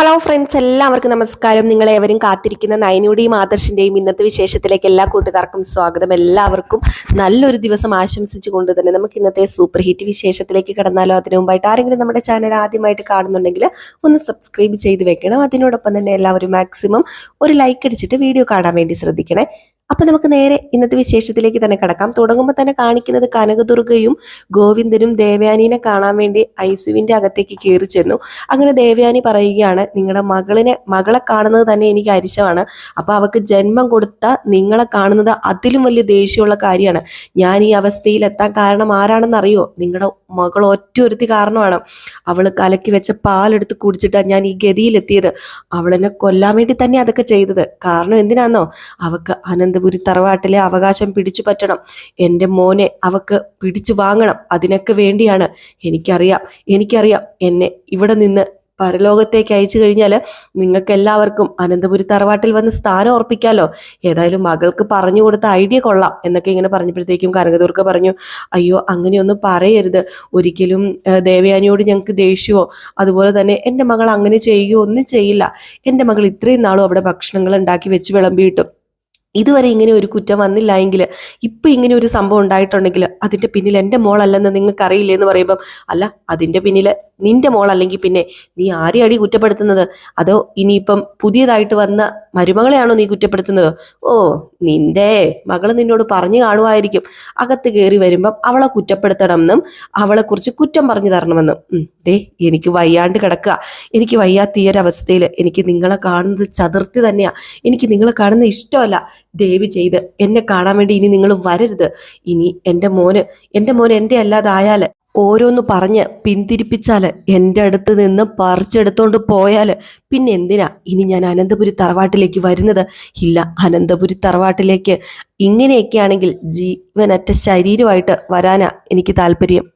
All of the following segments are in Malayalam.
ഹലോ ഫ്രണ്ട്സ് എല്ലാവർക്കും നമസ്കാരം. നിങ്ങൾ എവരും കാത്തിരിക്കുന്ന നയനയുടെയും ആദർശിന്റെയും ഇന്നത്തെ വിശേഷത്തിലേക്ക് എല്ലാ കൂട്ടുകാർക്കും സ്വാഗതം. എല്ലാവർക്കും നല്ലൊരു ദിവസം ആശംസിച്ചുകൊണ്ട് തന്നെ നമുക്ക് ഇന്നത്തെ സൂപ്പർ ഹിറ്റ് വിശേഷത്തിലേക്ക് കടന്നാലോ? അതിനു മുമ്പായിട്ട് ആരെങ്കിലും നമ്മുടെ ചാനൽ ആദ്യമായിട്ട് കാണുന്നുണ്ടെങ്കിൽ ഒന്ന് സബ്സ്ക്രൈബ് ചെയ്ത് വെക്കണം. അതിനോടൊപ്പം തന്നെ എല്ലാവരും മാക്സിമം ഒരു ലൈക്ക് അടിച്ചിട്ട് വീഡിയോ കാണാൻ വേണ്ടി ശ്രദ്ധിക്കണേ. അപ്പൊ നമുക്ക് നേരെ ഇന്നത്തെ വിശേഷത്തിലേക്ക് തന്നെ കടക്കാം. തുടങ്ങുമ്പോൾ തന്നെ കാണിക്കുന്നത് കനകദുർഗയും ഗോവിന്ദനും ദേവയാനിനെ കാണാൻ വേണ്ടി ഐസുവിന്റെ അകത്തേക്ക് കയറി ചെന്നു. അങ്ങനെ ദേവയാനി പറയുകയാണ് നിങ്ങളുടെ മകളിനെ മകളെ കാണുന്നത് തന്നെ എനിക്ക് അരിശമാണ്. അപ്പൊ അവക്ക് ജന്മം കൊടുത്ത നിങ്ങളെ കാണുന്നത് അതിലും വലിയ ദേഷ്യമുള്ള കാര്യമാണ്. ഞാൻ ഈ അവസ്ഥയിൽ എത്താൻ കാരണം ആരാണെന്ന് അറിയോ? നിങ്ങളുടെ മകൾ ഒറ്റ ഒരുത്തി കാരണമാണ്. അവൾ കലക്കി വെച്ച പാലെടുത്ത് കുടിച്ചിട്ടാണ് ഞാൻ ഈ ഗതിയിലെത്തിയത്. അവളെന്നെ കൊല്ലാൻ വേണ്ടി തന്നെ അതൊക്കെ ചെയ്തത്. കാരണം എന്തിനാന്നോ? അവക്ക് അനന്തപുരി തറവാട്ടിലെ അവകാശം പിടിച്ചു പറ്റണം. എന്റെ മോനെ അവക്ക് പിടിച്ചു വാങ്ങണം. അതിനൊക്കെ വേണ്ടിയാണ്. എനിക്കറിയാം. എനിക്കറിയാം. എന്നെ ഇവിടെ നിന്ന് പരലോകത്തേക്ക് അയച്ചു കഴിഞ്ഞാൽ നിങ്ങൾക്ക് എല്ലാവർക്കും അനന്തപുരി തറവാട്ടിൽ വന്ന് സ്ഥാനം ഉറപ്പിക്കാലോ. ഏതായാലും മകൾക്ക് പറഞ്ഞു കൊടുത്ത ഐഡിയ കൊള്ളാം എന്നൊക്കെ ഇങ്ങനെ പറഞ്ഞപ്പോഴത്തേക്കും കനകദുർഗ പറഞ്ഞു അയ്യോ അങ്ങനെയൊന്നും പറയരുത്. ഒരിക്കലും ദേവയാനിയോട് ഞങ്ങൾക്ക് ദേഷ്യമോ? അതുപോലെ തന്നെ എന്റെ മകൾ അങ്ങനെ ചെയ്യുകയോ ഒന്നും ചെയ്യില്ല. എന്റെ മകൾ ഇത്രയും നാളും അവിടെ ഭക്ഷണങ്ങൾ ഉണ്ടാക്കി വെച്ച് വിളമ്പിയിട്ടും. ഇതുവരെ ഇങ്ങനെ ഒരു കുറ്റം വന്നില്ല എങ്കിൽ ഇപ്പം ഇങ്ങനെ ഒരു സംഭവം ഉണ്ടായിട്ടുണ്ടെങ്കിൽ അതിന്റെ പിന്നിൽ എന്റെ മോളല്ലെന്ന് നിങ്ങൾക്ക് അറിയില്ലേ എന്ന് പറയുമ്പം അല്ല അതിന്റെ പിന്നിൽ നിന്റെ മോളല്ലെങ്കിൽ പിന്നെ നീ ആരെയാടി കുറ്റപ്പെടുത്തുന്നത്? അതോ ഇനിയിപ്പം പുതിയതായിട്ട് വന്ന മരുമകളെയാണോ നീ കുറ്റപ്പെടുത്തുന്നത്? ഓ നിന്റെ മകൾ നിന്നോട് പറഞ്ഞു കാണുമായിരിക്കും. അകത്ത് കയറി വരുമ്പം അവളെ കുറ്റപ്പെടുത്തണം എന്നും അവളെക്കുറിച്ച് കുറ്റം പറഞ്ഞു തരണമെന്നും ദേ എനിക്ക് വയ്യാണ്ട് കിടക്കുക. എനിക്ക് വയ്യാത്ത ഈ ഒരവസ്ഥയിൽ എനിക്ക് നിങ്ങളെ കാണുന്നത് ചതുർത്തി തന്നെയാണ് എനിക്ക് നിങ്ങളെ കാണുന്നത് ഇഷ്ടമല്ല. ദയവ് ചെയ്ത് എന്നെ കാണാൻ വേണ്ടി ഇനി നിങ്ങൾ വരരുത്. ഇനി എന്റെ മോന് എന്റെ മോൻ എന്റെ അല്ലാതായാൽ ഓരോന്ന് പറഞ്ഞ് പിന്തിരിപ്പിച്ചാൽ എന്റെ അടുത്ത് നിന്ന് പറിച്ചെടുത്തോണ്ട് പോയാൽ പിന്നെ എന്തിനാ ഇനി ഞാൻ അനന്തപുരി തറവാട്ടിലേക്ക് വരുന്നത്? ഇല്ല അനന്തപുരി തറവാട്ടിലേക്ക് ഇങ്ങനെയൊക്കെയാണെങ്കിൽ ജീവനറ്റ ശരീരമായിട്ട് വരാനാ എനിക്ക് താല്പര്യം.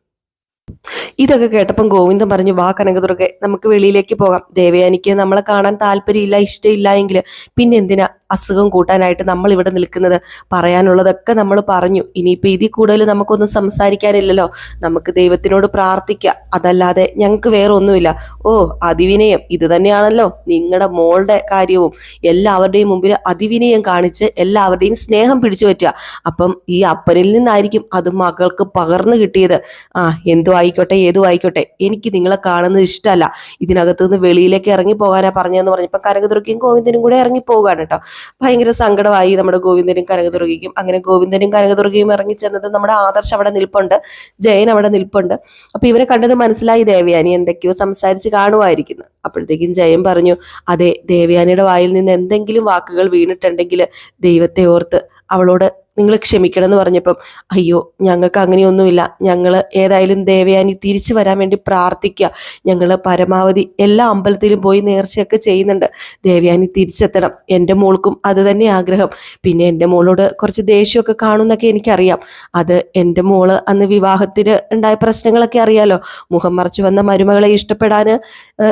ഇതൊക്കെ കേട്ടപ്പം ഗോവിന്ദൻ പറഞ്ഞു വാ കനകദുർഗെ നമുക്ക് വെളിയിലേക്ക് പോകാം. ദേവയാനിക്ക് നമ്മളെ കാണാൻ താല്പര്യമില്ല ഇഷ്ടമില്ല എങ്കിൽ പിന്നെ എന്തിനാ അസുഖം കൂട്ടാനായിട്ട് നമ്മൾ ഇവിടെ നിൽക്കുന്നത് പറയാനുള്ളതൊക്കെ നമ്മൾ പറഞ്ഞു. ഇനിയിപ്പോൾ ഇതിൽ കൂടുതൽ നമുക്കൊന്നും സംസാരിക്കാനില്ലല്ലോ. നമുക്ക് ദൈവത്തിനോട് പ്രാർത്ഥിക്കുക അതല്ലാതെ ഞങ്ങൾക്ക് വേറെ ഒന്നുമില്ല ഓ അതിവിനയം. ഇത് തന്നെയാണല്ലോ നിങ്ങളുടെ മോളുടെ കാര്യവും. എല്ലാവരുടെയും മുമ്പിൽ അതിവിനയം കാണിച്ച് എല്ലാവരുടെയും സ്നേഹം പിടിച്ചു പറ്റുക. അപ്പം ഈ അപ്പനിൽ നിന്നായിരിക്കും അത് മകൾക്ക് പകർന്നു കിട്ടിയത്. ആ എന്തോ ആയിക്കോട്ടെ ഏതോ ആയിക്കോട്ടെ. എനിക്ക് നിങ്ങളെ കാണുന്നത് ഇഷ്ടമല്ല. ഇതിനകത്ത് നിന്ന് വെളിയിലേക്ക് ഇറങ്ങി പോകാനാ പറഞ്ഞതെന്ന് പറഞ്ഞപ്പോൾ കനകദുർഗയും ഗോവിന്ദനും കൂടെ ഇറങ്ങി പോവുകയാണ് കേട്ടോ. ഭയങ്കര സങ്കടമായി നമ്മുടെ ഗോവിന്ദനും കനകദുർഗയ്ക്കും. അങ്ങനെ ഗോവിന്ദനും കനകദുർഗയും ഇറങ്ങി ചെന്നത് നമ്മുടെ ആദർശ് അവിടെ നിൽപ്പുണ്ട്. ജയൻ അവിടെ നിൽപ്പുണ്ട്. അപ്പൊ ഇവരെ കണ്ടത് മനസ്സിലായി ദേവയാനി എന്തൊക്കെയോ സംസാരിച്ച് കാണുമായിരിക്കുന്നു. അപ്പോഴത്തേക്കും ജയൻ പറഞ്ഞു അതെ ദേവയാനിയുടെ വായിൽ നിന്ന് എന്തെങ്കിലും വാക്കുകൾ വീണിട്ടുണ്ടെങ്കിൽ ദൈവത്തെ ഓർത്ത് അവളോട് നിങ്ങൾ ക്ഷമിക്കണം എന്ന് പറഞ്ഞപ്പം അയ്യോ ഞങ്ങൾക്ക് അങ്ങനെയൊന്നുമില്ല. ഞങ്ങൾ ഏതായാലും ദേവയാനി തിരിച്ചു വരാൻ വേണ്ടി പ്രാർത്ഥിക്കുക ഞങ്ങൾ പരമാവധി എല്ലാ അമ്പലത്തിലും പോയി നേർച്ചയൊക്കെ ചെയ്യുന്നുണ്ട്. ദേവയാനി തിരിച്ചെത്തണം. എന്റെ മോൾക്കും അത് തന്നെ ആഗ്രഹം. പിന്നെ എന്റെ മോളോട് കുറച്ച് ദേഷ്യമൊക്കെ കാണുമെന്നൊക്കെ എനിക്കറിയാം. അത് എന്റെ മോൾ അന്ന് വിവാഹത്തിൽ ഉണ്ടായ പ്രശ്നങ്ങളൊക്കെ അറിയാലോ. മുഖം മറച്ചു വന്ന മരുമകളെ ഇഷ്ടപ്പെടാൻ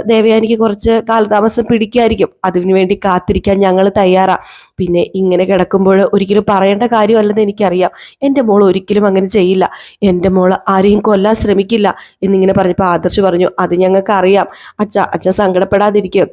ദേവയാനിക്ക് കുറച്ച് കാലതാമസം പിടിക്കായിരിക്കും. അതിനു വേണ്ടി കാത്തിരിക്കാൻ ഞങ്ങൾ തയ്യാറാ. പിന്നെ ഇങ്ങനെ കിടക്കുമ്പോൾ ഒരിക്കലും പറയേണ്ട കാര്യമല്ലെന്ന് എനിക്കറിയാം. എന്റെ മോൾ ഒരിക്കലും അങ്ങനെ ചെയ്യില്ല. എന്റെ മോൾ ആരെയും കൊല്ലാൻ ശ്രമിക്കില്ല എന്നിങ്ങനെ പറഞ്ഞപ്പോൾ ആദർശ് പറഞ്ഞു അത് ഞങ്ങൾക്ക് അറിയാം അച്ഛ അച്ഛൻ സങ്കടപ്പെടാതിരിക്കും.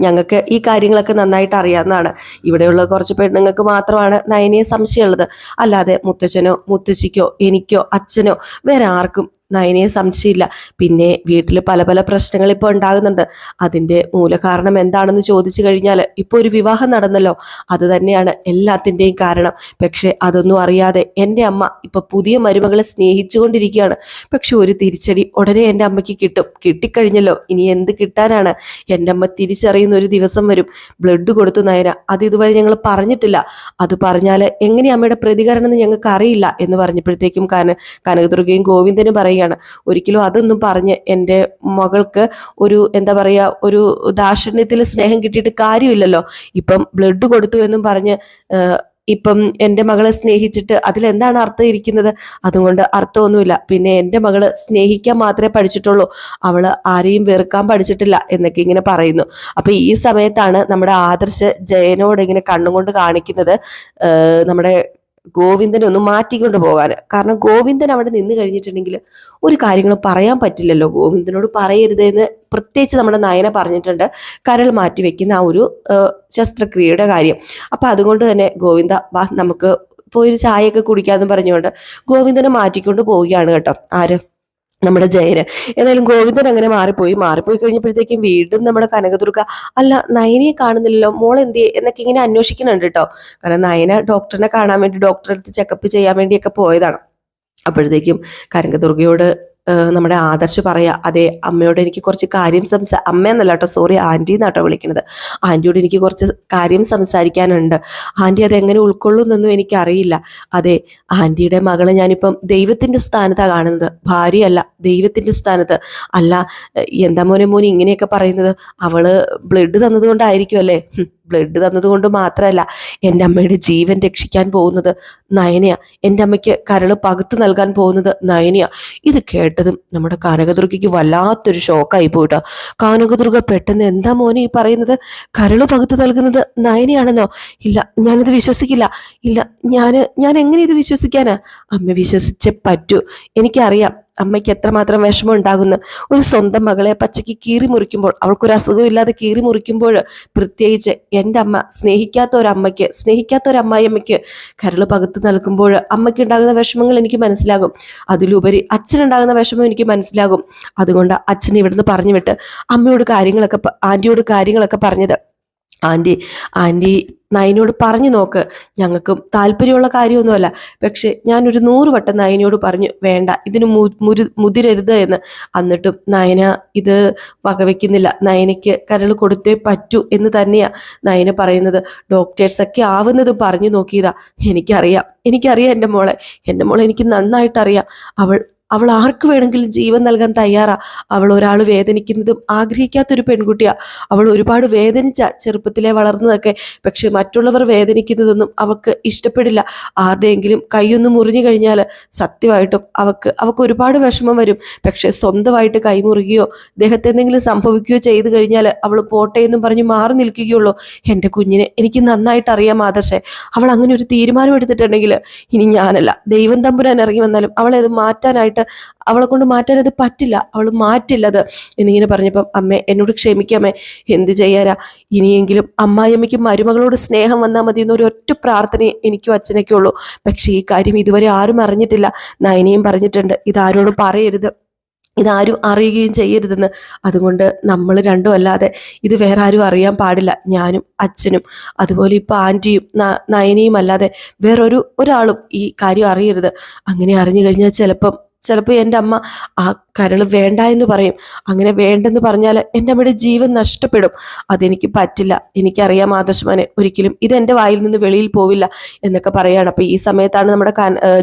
ഞങ്ങൾക്ക് ഈ കാര്യങ്ങളൊക്കെ നന്നായിട്ട് അറിയാവുന്നതാണ്. ഇവിടെയുള്ള കുറച്ച് പെണ്ണുങ്ങൾക്ക് മാത്രമാണ് നയനയെ സംശയമുള്ളത്. അല്ലാതെ മുത്തച്ഛനോ മുത്തശ്ശിക്കോ എനിക്കോ അച്ഛനോ വേറെ ആർക്കും നയനയെ സംശയമില്ല പിന്നെ വീട്ടിൽ പല പല പ്രശ്നങ്ങൾ ഇപ്പോൾ ഉണ്ടാകുന്നുണ്ട്. അതിന്റെ മൂലകാരണം എന്താണെന്ന് ചോദിച്ചു കഴിഞ്ഞാൽ ഇപ്പോൾ ഒരു വിവാഹം നടന്നല്ലോ. അത് തന്നെയാണ് എല്ലാത്തിന്റെയും കാരണം. പക്ഷേ അതൊന്നും അറിയാതെ എന്റെ അമ്മ ഇപ്പോൾ പുതിയ മരുമകളെ സ്നേഹിച്ചുകൊണ്ടിരിക്കുകയാണ് പക്ഷെ ഒരു തിരിച്ചടി ഉടനെ എന്റെ അമ്മയ്ക്ക് കിട്ടും. കിട്ടിക്കഴിഞ്ഞല്ലോ. ഇനി എന്ത് കിട്ടാനാണ്? എന്റെ അമ്മ തിരിച്ചറിയുന്ന ഒരു ദിവസം വരും. ബ്ലഡ് കൊടുത്തു നയന. അത് ഇതുവരെ ഞങ്ങൾ പറഞ്ഞിട്ടില്ല. അത് പറഞ്ഞാൽ എങ്ങനെ അമ്മയുടെ പ്രതികരണം എന്ന് ഞങ്ങൾക്ക് അറിയില്ല എന്ന് പറഞ്ഞപ്പോഴത്തേക്കും കന കനകദുർഗയും ഗോവിന്ദനും പറയുകയാണ് ഒരിക്കലും അതൊന്നും പറഞ്ഞ് എന്റെ മകൾക്ക് ഒരു എന്താ പറയുക ഒരു ദാക്ഷിണ്യത്തിൽ സ്നേഹം കിട്ടിയിട്ട് കാര്യമില്ലല്ലോ. ഇപ്പം ബ്ലഡ് കൊടുത്തു എന്നും പറഞ്ഞ് ഇപ്പം എന്റെ മകളെ സ്നേഹിച്ചിട്ട് അതിലെന്താണ് അർത്ഥം ഇരിക്കുന്നത്? അതുകൊണ്ട് അർത്ഥമൊന്നുമില്ല. പിന്നെ എന്റെ മകൾ സ്നേഹിക്കാൻ മാത്രമേ പഠിച്ചിട്ടുള്ളൂ. അവൾ ആരെയും വെറുക്കാൻ പഠിച്ചിട്ടില്ല എന്നൊക്കെ ഇങ്ങനെ പറയുന്നു. അപ്പൊ ഈ സമയത്താണ് നമ്മുടെ ആദർശ് ജയനോട് ഇങ്ങനെ കണ്ണുകൊണ്ട് കാണിക്കുന്നത്. നമ്മുടെ ഗോവിന്ദനെ ഒന്ന് മാറ്റിക്കൊണ്ട് പോകാൻ കാരണം ഗോവിന്ദൻ അവിടെ നിന്ന് കഴിഞ്ഞിട്ടുണ്ടെങ്കിൽ ഒരു കാര്യങ്ങളും പറയാൻ പറ്റില്ലല്ലോ. ഗോവിന്ദനോട് പറയരുതെന്ന് പ്രത്യേകിച്ച് നമ്മുടെ നയന പറഞ്ഞിട്ടുണ്ട്. കരൾ മാറ്റി വെക്കുന്ന ആ ഒരു ശസ്ത്രക്രിയയുടെ കാര്യം. അപ്പം അതുകൊണ്ട് തന്നെ ഗോവിന്ദ വാ നമുക്ക് പോയി ഒരു ചായയൊക്കെ കുടിക്കാമെന്ന് പറഞ്ഞുകൊണ്ട് ഗോവിന്ദനെ മാറ്റിക്കൊണ്ട് പോവുകയാണ് കേട്ടോ. ആര്? നമ്മുടെ ജയന്. ഏതായാലും ഗോവിന്ദൻ അങ്ങനെ മാറിപ്പോയി. മാറിപ്പോയി കഴിഞ്ഞപ്പോഴത്തേക്കും വീണ്ടും നമ്മുടെ കനകദുർഗ അല്ല നയനയെ കാണുന്നില്ലല്ലോ. മോൾ എന്ത് എന്നൊക്കെ ഇങ്ങനെ അന്വേഷിക്കുന്നുണ്ട് കേട്ടോ കാരണം നയന ഡോക്ടറിനെ കാണാൻ വേണ്ടി ഡോക്ടറെ അടുത്ത് ചെക്കപ്പ് ചെയ്യാൻ വേണ്ടിയൊക്കെ പോയതാണ്. അപ്പോഴത്തേക്കും കനകദുർഗയോട് നമ്മുടെ ആദർശ് പറയാ അതെ അമ്മയോട് എനിക്ക് കുറച്ച് കാര്യം സംസാ അമ്മ എന്നല്ല കേട്ടോ സോറി ആന്റി എന്നാട്ടോ വിളിക്കുന്നത്. ആന്റിയോട് എനിക്ക് കുറച്ച് കാര്യം സംസാരിക്കാനുണ്ട്. ആന്റി അതെങ്ങനെ ഉൾക്കൊള്ളുന്നൊന്നും എനിക്കറിയില്ല. അതെ ആന്റിയുടെ മകളെ ഞാനിപ്പം ദൈവത്തിന്റെ സ്ഥാനത്താണ് കാണുന്നത്. ഭാര്യയല്ല ദൈവത്തിന്റെ സ്ഥാനത്ത്. അല്ല എന്താ മോനെ മോനെ ഇങ്ങനെയൊക്കെ പറയുന്നത്? അവൾ ബ്ലഡ് തന്നതുകൊണ്ടായിരിക്കും അല്ലേ? ബ്ലഡ് തന്നതുകൊണ്ട് മാത്രമല്ല എന്റെ അമ്മയുടെ ജീവൻ രക്ഷിക്കാൻ പോകുന്നത് നയനയാണ് എന്റെ അമ്മയ്ക്ക് കരൾ പകുത്തു നൽകാൻ പോകുന്നത് നയനയാണ് ഇത് കേട്ടതും നമ്മുടെ കനകദുർഗയ്ക്ക് വല്ലാത്തൊരു ഷോക്കായി പോയിട്ടോ. കനകദുർഗ പെട്ടെന്ന് എന്താ മോനെ ഈ പറയുന്നത്? കരൾ പകുത്തു നൽകുന്നത് നയനയാണെന്നോ? ഇല്ല ഞാനിത് വിശ്വസിക്കില്ല. ഇല്ല ഞാൻ ഞാൻ എങ്ങനെ ഇത് വിശ്വസിക്കാനാ? അമ്മ വിശ്വസിച്ചേ പറ്റൂ. എനിക്കറിയാം അമ്മയ്ക്ക് എത്രമാത്രം വിഷമം ഉണ്ടാകുന്നു ഒരു സ്വന്തം മകളെ പച്ചയ്ക്ക് കീറി മുറിക്കുമ്പോൾ അവൾക്കൊരു അസുഖം ഇല്ലാതെ കീറി മുറിക്കുമ്പോൾ പ്രത്യേകിച്ച് എന്റെ അമ്മ സ്നേഹിക്കാത്ത ഒരമ്മയ്ക്ക് സ്നേഹിക്കാത്ത ഒരു അമ്മായിയമ്മയ്ക്ക് കരൾ പകുത്ത് നൽകുമ്പോൾ അമ്മയ്ക്ക് ഉണ്ടാകുന്ന വിഷമങ്ങൾ എനിക്ക് മനസ്സിലാകും. അതിലുപരി അച്ഛനുണ്ടാകുന്ന വിഷമം എനിക്ക് മനസ്സിലാകും. അതുകൊണ്ട് അച്ഛൻ ഇവിടുന്ന് പറഞ്ഞു വിട്ട് അമ്മയോട് കാര്യങ്ങളൊക്കെ ആന്റിയോട് കാര്യങ്ങളൊക്കെ പറഞ്ഞത്. ആന്റി ആന്റി നയനോട് പറഞ്ഞു നോക്ക്. ഞങ്ങൾക്കും താല്പര്യമുള്ള കാര്യമൊന്നുമല്ല. പക്ഷെ ഞാനൊരു നൂറ് വട്ടം നയനോട് പറഞ്ഞു വേണ്ട ഇതിന് മുരു മുതിരരുത് എന്ന്. എന്നിട്ടും നയന ഇത് വകവെക്കുന്നില്ല. നയനയ്ക്ക് കരൾ കൊടുത്തേ പറ്റൂ എന്ന് തന്നെയാണ് നയന പറയുന്നത്. ഡോക്ടേഴ്സൊക്കെ ആവുന്നത് പറഞ്ഞു നോക്കിയതാ. എനിക്കറിയാം. എനിക്കറിയാം എന്റെ മോളെ. എന്റെ മോളെ എനിക്ക് നന്നായിട്ടറിയാം. അവൾ അവൾ ആർക്ക് വേണമെങ്കിലും ജീവൻ നൽകാൻ തയ്യാറാ. അവൾ ഒരാൾ വേദനിക്കുന്നതും ആഗ്രഹിക്കാത്തൊരു പെൺകുട്ടിയാ. അവൾ ഒരുപാട് വേദനിച്ച ചെറുപ്പത്തിലെ വളർന്നതൊക്കെ. പക്ഷെ മറ്റുള്ളവർ വേദനിക്കുന്നതൊന്നും അവൾക്ക് ഇഷ്ടപ്പെടില്ല. ആരുടെയെങ്കിലും കൈയൊന്ന് മുറിഞ്ഞു കഴിഞ്ഞാൽ സത്യമായിട്ടും അവൾക്ക് അവൾക്ക് ഒരുപാട് വിഷമം വരും. പക്ഷെ സ്വന്തമായിട്ട് കൈമുറുകയോ ദേഹത്തെ എന്തെങ്കിലും സംഭവിക്കുകയോ ചെയ്തു കഴിഞ്ഞാൽ അവൾ പോട്ടെ എന്നും പറഞ്ഞ് മാറി നിൽക്കുകയുള്ളൂ. എന്റെ കുഞ്ഞിനെ എനിക്ക് നന്നായിട്ട് അറിയാം ആദർശേ. അവൾ അങ്ങനെ ഒരു തീരുമാനം എടുത്തിട്ടുണ്ടെങ്കിൽ ഇനി ഞാനല്ല. ദൈവം തമ്പുരാൻ ഇറങ്ങി വന്നാലും അവളെ അത് മാറ്റാനായിട്ട് അവളെ കൊണ്ട് മാറ്റാൻ അത് പറ്റില്ല. അവൾ മാറ്റില്ലത് എന്നിങ്ങനെ പറഞ്ഞപ്പം അമ്മേ എന്നോട് ക്ഷമിക്കാമേ എന്ത് ചെയ്യാനാ? ഇനിയെങ്കിലും അമ്മായിയമ്മയ്ക്ക് മരുമകളോട് സ്നേഹം വന്നാൽ മതി എന്നൊരു ഒറ്റ പ്രാർത്ഥനയെ എനിക്കും അച്ഛനൊക്കെ ഉള്ളൂ. പക്ഷേ ഈ കാര്യം ഇതുവരെ ആരും അറിഞ്ഞിട്ടില്ല. നയനയും പറഞ്ഞിട്ടുണ്ട് ഇതാരോടും പറയരുത്. ഇതാരും അറിയുകയും ചെയ്യരുതെന്ന്. അതുകൊണ്ട് നമ്മൾ രണ്ടും അല്ലാതെ ഇത് വേറെ ആരും അറിയാൻ പാടില്ല. ഞാനും അച്ഛനും. അതുപോലെ ഇപ്പോൾ ആന്റിയും നയനയും അല്ലാതെ വേറൊരു ഒരാളും ഈ കാര്യം അറിയരുത്. അങ്ങനെ അറിഞ്ഞു കഴിഞ്ഞാൽ ചിലപ്പം ചിലപ്പോൾ എന്റെ അമ്മ ആ കരൾ വേണ്ട എന്ന് പറയും. അങ്ങനെ വേണ്ടെന്ന് പറഞ്ഞാൽ എന്റെ അമ്മയുടെ ജീവൻ നഷ്ടപ്പെടും. അതെനിക്ക് പറ്റില്ല. എനിക്കറിയാം ആദർശമാനെ ഒരിക്കലും ഇത് എന്റെ വായിൽ നിന്ന് വെളിയിൽ പോവില്ല എന്നൊക്കെ പറയുകയാണ് അപ്പോൾ ഈ സമയത്താണ് നമ്മുടെ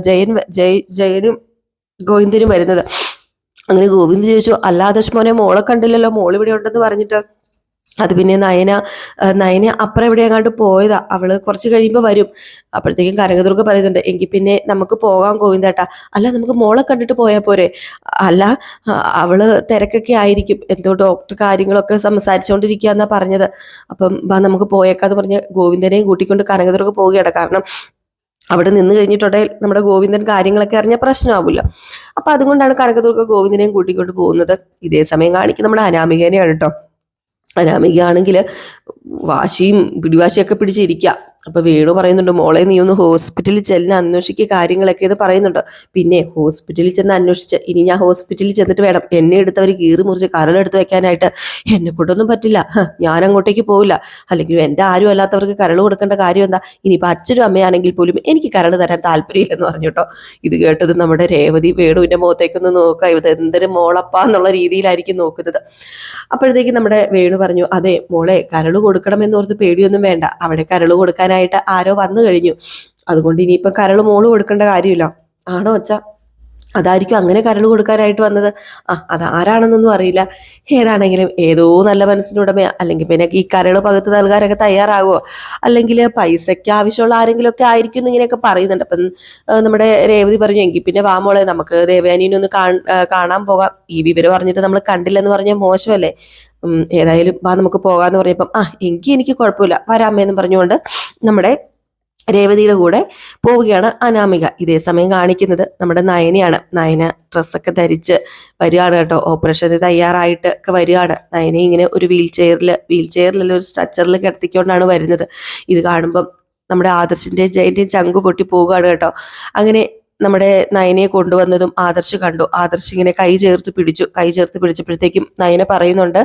ജയൻ ജയ ജയ് ജയനും ഗോവിന്ദനും വരുന്നത്. അങ്ങനെ ഗോവിന്ദ് ചോദിച്ചു അല്ല ആദർശ് മോനെ മോളെ കണ്ടില്ലല്ലോ മോൾ ഇവിടെ ഉണ്ടെന്ന് പറഞ്ഞിട്ട് അത് പിന്നെ നയന നയന അപ്പുറം എവിടെ അങ്ങാണ്ട് പോയതാ. അവൾ കുറച്ച് കഴിയുമ്പോൾ വരും. അപ്പോഴത്തേക്കും കനകദുർഗ പറയുന്നുണ്ട് എങ്കിൽ പിന്നെ നമുക്ക് പോകാൻ ഗോവിന്ദേട്ടാ. അല്ല നമുക്ക് മോളെ കണ്ടിട്ട് പോയാൽ പോരെ. അല്ല അവൾ തിരക്കൊക്കെ ആയിരിക്കും. എന്തോ ഡോക്ടർ കാര്യങ്ങളൊക്കെ സംസാരിച്ചുകൊണ്ടിരിക്കുക എന്നാ പറഞ്ഞത്. അപ്പം വാ നമുക്ക് പോയേക്കാന്ന് പറഞ്ഞ് ഗോവിന്ദനെയും കൂട്ടിക്കൊണ്ട് കനകദുർഗ പോവുകയാണ്. കാരണം അവിടെ നിന്ന് കഴിഞ്ഞിട്ടുണ്ടെങ്കിൽ നമ്മുടെ ഗോവിന്ദൻ കാര്യങ്ങളൊക്കെ അറിഞ്ഞ പ്രശ്നമാവില്ല അപ്പം അതുകൊണ്ടാണ് കനകദുർഗ ഗോവിന്ദനെയും കൂട്ടിക്കൊണ്ട് പോകുന്നത്. ഇതേ സമയം കാണിക്കും നമ്മുടെ അനാമികനെയാണ് കേട്ടോ അനാമിക ആണെങ്കിൽ വാശിയും പിടിവാശിയൊക്കെ പിടിച്ചിരിക്കുക അപ്പൊ വേണു പറയുന്നുണ്ട് മോളെ നീ ഒന്ന് ഹോസ്പിറ്റലിൽ ചെല്ലുന്ന അന്വേഷിക്കുക കാര്യങ്ങളൊക്കെ ഇത് പറയുന്നുണ്ട്. പിന്നെ ഹോസ്പിറ്റലിൽ ചെന്ന് അന്വേഷിച്ച് ഇനി ഞാൻ ഹോസ്പിറ്റലിൽ ചെന്നിട്ട് വേണം. എന്നെ എടുത്തവർ കീറി മുറിച്ച് കരളെടുത്ത് വെക്കാനായിട്ട്. എന്നെ കൊണ്ടൊന്നും പറ്റില്ല. ഞാൻ അങ്ങോട്ടേക്ക് പോവില്ല. അല്ലെങ്കിൽ എന്റെ ആരും അല്ലാത്തവർക്ക് കരൾ കൊടുക്കേണ്ട കാര്യം എന്താ? ഇനിയിപ്പോൾ അച്ഛനും അമ്മയാണെങ്കിൽ പോലും എനിക്ക് കരൾ തരാൻ താല്പര്യമില്ലെന്ന് പറഞ്ഞു ഇത് കേട്ടത് നമ്മുടെ രേവതി വേണുവിന്റെ മുഖത്തേക്കൊന്ന് നോക്കുക. ഇത് എന്തൊരു മോളപ്പാ എന്നുള്ള രീതിയിലായിരിക്കും നോക്കുന്നത്. അപ്പോഴത്തേക്ക് നമ്മുടെ വേണു പറഞ്ഞു അതെ മോളെ കരൾ കൊടുക്കണമെന്നോർത്ത് പേടിയൊന്നും വേണ്ട. അവിടെ കരൾ കൊടുക്കാനായിട്ട് ആരോ വന്നു കഴിഞ്ഞു. അതുകൊണ്ട് ഇനിയിപ്പം കരൾ മോൾ കൊടുക്കേണ്ട കാര്യമില്ല. ആണോ അച്ഛാ? അതായിരിക്കും അങ്ങനെ കരൾ കൊടുക്കാനായിട്ട് വന്നത്. ആ അത് ആരാണെന്നൊന്നും അറിയില്ല. ഏതാണെങ്കിലും ഏതോ നല്ല മനസ്സിനുടമ അല്ലെങ്കിൽ പിന്നെ ഈ കരൾ പകുത്ത് നൽകാനൊക്കെ തയ്യാറാകുമോ അല്ലെങ്കിൽ പൈസയ്ക്ക് ആവശ്യമുള്ള ആരെങ്കിലും ഒക്കെ ആയിരിക്കും ഇങ്ങനെയൊക്കെ പറയുന്നുണ്ട്. അപ്പം നമ്മുടെ രേവതി പറഞ്ഞു എങ്കിൽ പിന്നെ വാമോളെ നമുക്ക് ദേവയാനീനെ ഒന്ന് കാണാൻ പോകാം. ഈ വിവരം അറിഞ്ഞിട്ട് നമ്മൾ കണ്ടില്ലെന്ന് പറഞ്ഞാൽ മോശമല്ലേ? ഏതായാലും വാ നമുക്ക് പോകാന്ന് പറഞ്ഞപ്പം ആ എങ്കിൽ എനിക്ക് കുഴപ്പമില്ല വരാമെന്ന് പറഞ്ഞുകൊണ്ട് നമ്മുടെ രേവതിയുടെ കൂടെ പോവുകയാണ് അനാമിക. ഇതേ സമയം കാണിക്കുന്നത് നമ്മുടെ നയനയാണ്. നയന ഡ്രസ്സൊക്കെ ധരിച്ച് വരികയാണ് കേട്ടോ. ഓപ്പറേഷന് തയ്യാറായിട്ട് ഒക്കെ വരികയാണ്. നയനെ ഇങ്ങനെ ഒരു വീൽ ചെയറിൽ വീൽ ചെയറിലല്ല ഒരു സ്ട്രക്ചറിൽ കിടത്തിക്കൊണ്ടാണ് വരുന്നത്. ഇത് കാണുമ്പം നമ്മുടെ ആദർശിന്റെ ജയന്റെയും ചങ്കു പൊട്ടി പോവുകയാണ് കേട്ടോ. അങ്ങനെ നമ്മുടെ നയനയെ കൊണ്ടുവന്നതും ആദർശ് കണ്ടു. ആദർശ് ഇങ്ങനെ കൈ ചേർത്ത് പിടിച്ചു. കൈ ചേർത്ത് പിടിച്ചപ്പോഴത്തേക്കും നയന പറയുന്നുണ്ട്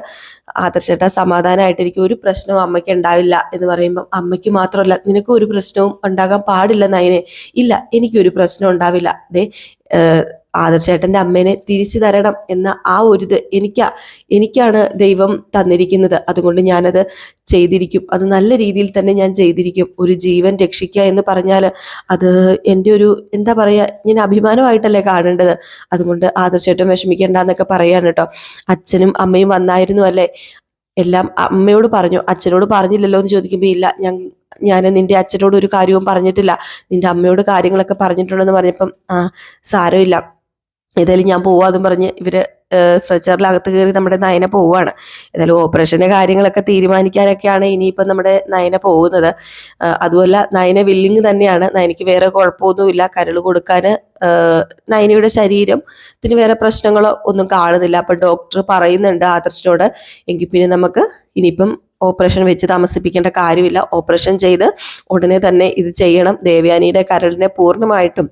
ആദർശേട്ടാ സമാധാനമായിട്ട് എനിക്ക് ഒരു പ്രശ്നവും അമ്മയ്ക്ക് ഉണ്ടാവില്ല. എന്ന് പറയുമ്പോൾ അമ്മയ്ക്ക് മാത്രമല്ല നിനക്ക് ഒരു പ്രശ്നവും ഉണ്ടാകാൻ പാടില്ല നയനെ. ഇല്ല എനിക്കൊരു പ്രശ്നം ഉണ്ടാവില്ല. ദേ ആദർശേട്ടന്റെ അമ്മേനെ തിരിച്ചു തരണം എന്ന ആ ഒരു ഇത് എനിക്കാ എനിക്കാണ് ദൈവം തന്നിരിക്കുന്നത്. അതുകൊണ്ട് ഞാനത് ചെയ്തിരിക്കും. അത് നല്ല രീതിയിൽ തന്നെ ഞാൻ ചെയ്തിരിക്കും. ഒരു ജീവൻ രക്ഷിക്കുക എന്ന് പറഞ്ഞാൽ അത് എന്റെ ഒരു എന്താ പറയുക ഞാൻ അഭിമാനമായിട്ടല്ലേ കാണേണ്ടത്. അതുകൊണ്ട് ആദർശേട്ടൻ വിഷമിക്കേണ്ട എന്നൊക്കെ പറയാണ് കേട്ടോ. അച്ഛനും അമ്മയും വന്നായിരുന്നു അല്ലേ? എല്ലാം അമ്മയോട് പറഞ്ഞു. അച്ഛനോട് പറഞ്ഞില്ലല്ലോ എന്ന് ചോദിക്കുമ്പോൾ ഇല്ല ഞാൻ ഞാൻ നിന്റെ അച്ഛനോട് ഒരു കാര്യവും പറഞ്ഞിട്ടില്ല. നിന്റെ അമ്മയോട് കാര്യങ്ങളൊക്കെ പറഞ്ഞിട്ടുണ്ടെന്ന് പറഞ്ഞപ്പം ആ സാരമില്ല. ഏതായാലും ഞാൻ പോവാതും പറഞ്ഞ് ഇവർ സ്ട്രെച്ചറിലകത്ത് കയറി നമ്മുടെ നയന പോവുകയാണ് ഏതായാലും ഓപ്പറേഷന്റെ കാര്യങ്ങളൊക്കെ തീരുമാനിക്കാനൊക്കെയാണ് ഇനിയിപ്പം നമ്മുടെ നയന പോകുന്നത്. അതുമല്ല നയന വില്ലിങ് തന്നെയാണ്. നയനയ്ക്ക് വേറെ കുഴപ്പമൊന്നുമില്ല. കരൾ കൊടുക്കാൻ നയനയുടെ ശരീരത്തിന് വേറെ പ്രശ്നങ്ങളോ ഒന്നും കാണുന്നില്ല. അപ്പം ഡോക്ടർ പറയുന്നുണ്ട് ആദർശനോട് എങ്കിൽ പിന്നെ നമുക്ക് ഇനിയിപ്പം ഓപ്പറേഷൻ വെച്ച് താമസിപ്പിക്കേണ്ട കാര്യമില്ല. ഓപ്പറേഷൻ ചെയ്ത് ഉടനെ തന്നെ ഇത് ചെയ്യണം. ദേവയാനിയുടെ കരളിനെ പൂർണമായിട്ടും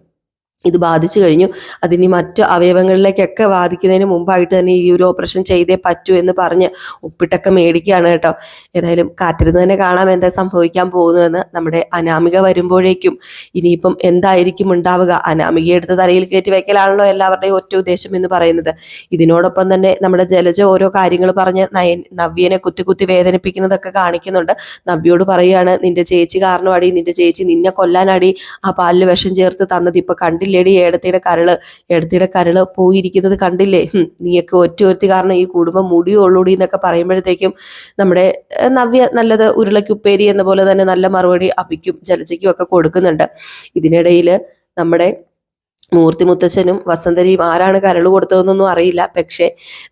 ഇത് ബാധിച്ചു കഴിഞ്ഞു. അതിനി മറ്റ് അവയവങ്ങളിലേക്കൊക്കെ ബാധിക്കുന്നതിന് മുമ്പായിട്ട് തന്നെ ഈ ഒരു ഓപ്പറേഷൻ ചെയ്തേ പറ്റൂ എന്ന് പറഞ്ഞ് ഒപ്പിട്ടൊക്കെ മേടിക്കുകയാണ് കേട്ടോ. ഏതായാലും കാത്തിരുന്ന് തന്നെ കാണാം എന്താ സംഭവിക്കാൻ പോകുന്നതെന്ന്. നമ്മുടെ അനാമിക വരുമ്പോഴേക്കും ഇനിയിപ്പം എന്തായിരിക്കും ഉണ്ടാവുക? അനാമിക എടുത്ത് തലയിൽ കയറ്റി വയ്ക്കലാണല്ലോ എല്ലാവരുടെയും ഒറ്റ ഉദ്ദേശം എന്ന് പറയുന്നത്. ഇതിനോടൊപ്പം തന്നെ നമ്മുടെ ജലജ ഓരോ കാര്യങ്ങൾ പറഞ്ഞ് നയൻ നവ്യനെ കുത്തി കുത്തി വേദനിപ്പിക്കുന്നതൊക്കെ കാണിക്കുന്നുണ്ട്. നവ്യോട് പറയുകയാണ് നിന്റെ ചേച്ചി കാരണമാടി നിന്റെ ചേച്ചി നിന്നെ കൊല്ലാനടി. ആ പാലിൽ വിഷം ചേർത്ത് തന്നത് ഇപ്പൊ കണ്ടില്ലേടി ഏടത്തിയുടെ കരൾ? ഏടത്തിയുടെ കരൾ പോയിരിക്കുന്നത് കണ്ടില്ലേ? നീയൊക്കെ ഒറ്റ ഒരുത്തി കാരണം ഈ കുടുംബം മുടിയുള്ളൂടി എന്നൊക്കെ പറയുമ്പോഴത്തേക്കും നമ്മുടെ നവ്യ നല്ലത് ഉരുളക്കുപ്പേരി എന്ന പോലെ തന്നെ നല്ല മറുപടി അപ്പിക്കും ജലജയ്ക്കും ഒക്കെ കൊടുക്കുന്നുണ്ട്. ഇതിനിടയിൽ നമ്മുടെ മൂർത്തി മുത്തച്ഛനും വസന്തരിയും ആരാണ് കരൾ കൊടുത്തതെന്നൊന്നും അറിയില്ല. പക്ഷേ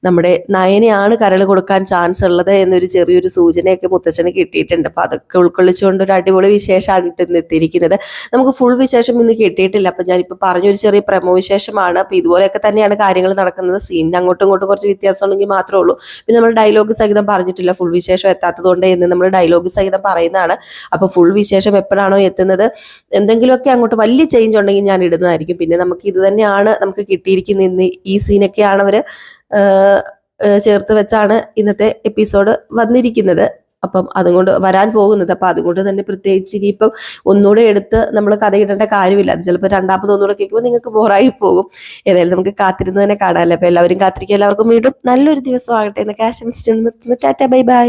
നമ്മുടെ നയനെയാണ് കരൾ കൊടുക്കാൻ ചാൻസ് ഉള്ളത് എന്നൊരു ചെറിയൊരു സൂചനയൊക്കെ മുത്തച്ഛന് കിട്ടിയിട്ടുണ്ട്. അപ്പൊ അതൊക്കെ ഉൾക്കൊള്ളിച്ചുകൊണ്ട് ഒരു അടിപൊളി വിശേഷമാണ് ഇന്ന് എത്തിയിരിക്കുന്നത് നമുക്ക് ഫുൾ വിശേഷം ഇന്ന് കിട്ടിയിട്ടില്ല. അപ്പൊ ഞാനിപ്പോ പറഞ്ഞൊരു ചെറിയ പ്രമോ വിശേഷമാണ്. അപ്പൊ ഇതുപോലെയൊക്കെ തന്നെയാണ് കാര്യങ്ങൾ നടക്കുന്നത്. സീനിന് അങ്ങോട്ടും ഇങ്ങോട്ടും കുറച്ച് വ്യത്യാസം ഉണ്ടെങ്കിൽ മാത്രമേ ഉള്ളൂ. പിന്നെ നമ്മൾ ഡയലോഗ് സഹിതം പറഞ്ഞിട്ടില്ല. ഫുൾ വിശേഷം എത്താത്തതുകൊണ്ട് എന്ന് നമ്മൾ ഡയലോഗ് സഹിതം പറയുന്നതാണ്. അപ്പൊ ഫുൾ വിശേഷം എപ്പോഴാണോ എത്തുന്നത്? എന്തെങ്കിലുമൊക്കെ അങ്ങോട്ട് വലിയ ചേഞ്ച് ഉണ്ടെങ്കിൽ ഞാൻ ഇടുന്നതായിരിക്കും. പിന്നെ നമുക്ക് ഇത് തന്നെയാണ് നമുക്ക് കിട്ടിയിരിക്കുന്നത്. ഇന്ന് ഈ സീനൊക്കെയാണ് അവർ ചേർത്ത് വെച്ചാണ് ഇന്നത്തെ എപ്പിസോഡ് വന്നിരിക്കുന്നത്. അപ്പം അതുകൊണ്ട് വരാൻ പോകുന്നത്. അപ്പം അതുകൊണ്ട് തന്നെ പ്രത്യേകിച്ച് ഇനിയിപ്പം ഒന്നുകൂടെ എടുത്ത് നമ്മൾ കഥ ഇടേണ്ട കാര്യമില്ല. അത് ചിലപ്പോൾ രണ്ടാമത് ഒന്നുകൂടെ കേൾക്കുമ്പോൾ നിങ്ങൾക്ക് ബോറായി പോകും. ഏതായാലും നമുക്ക് കാത്തിരുന്ന് തന്നെ കാണാമല്ലോ അപ്പോൾ എല്ലാവരും കാത്തിരിക്കുക. എല്ലാവർക്കും വീണ്ടും നല്ലൊരു ദിവസം ആകട്ടെ എന്നൊക്കെ ആശംസിച്ചുകൊണ്ട് നിർത്തുന്നു. Tata bye bye.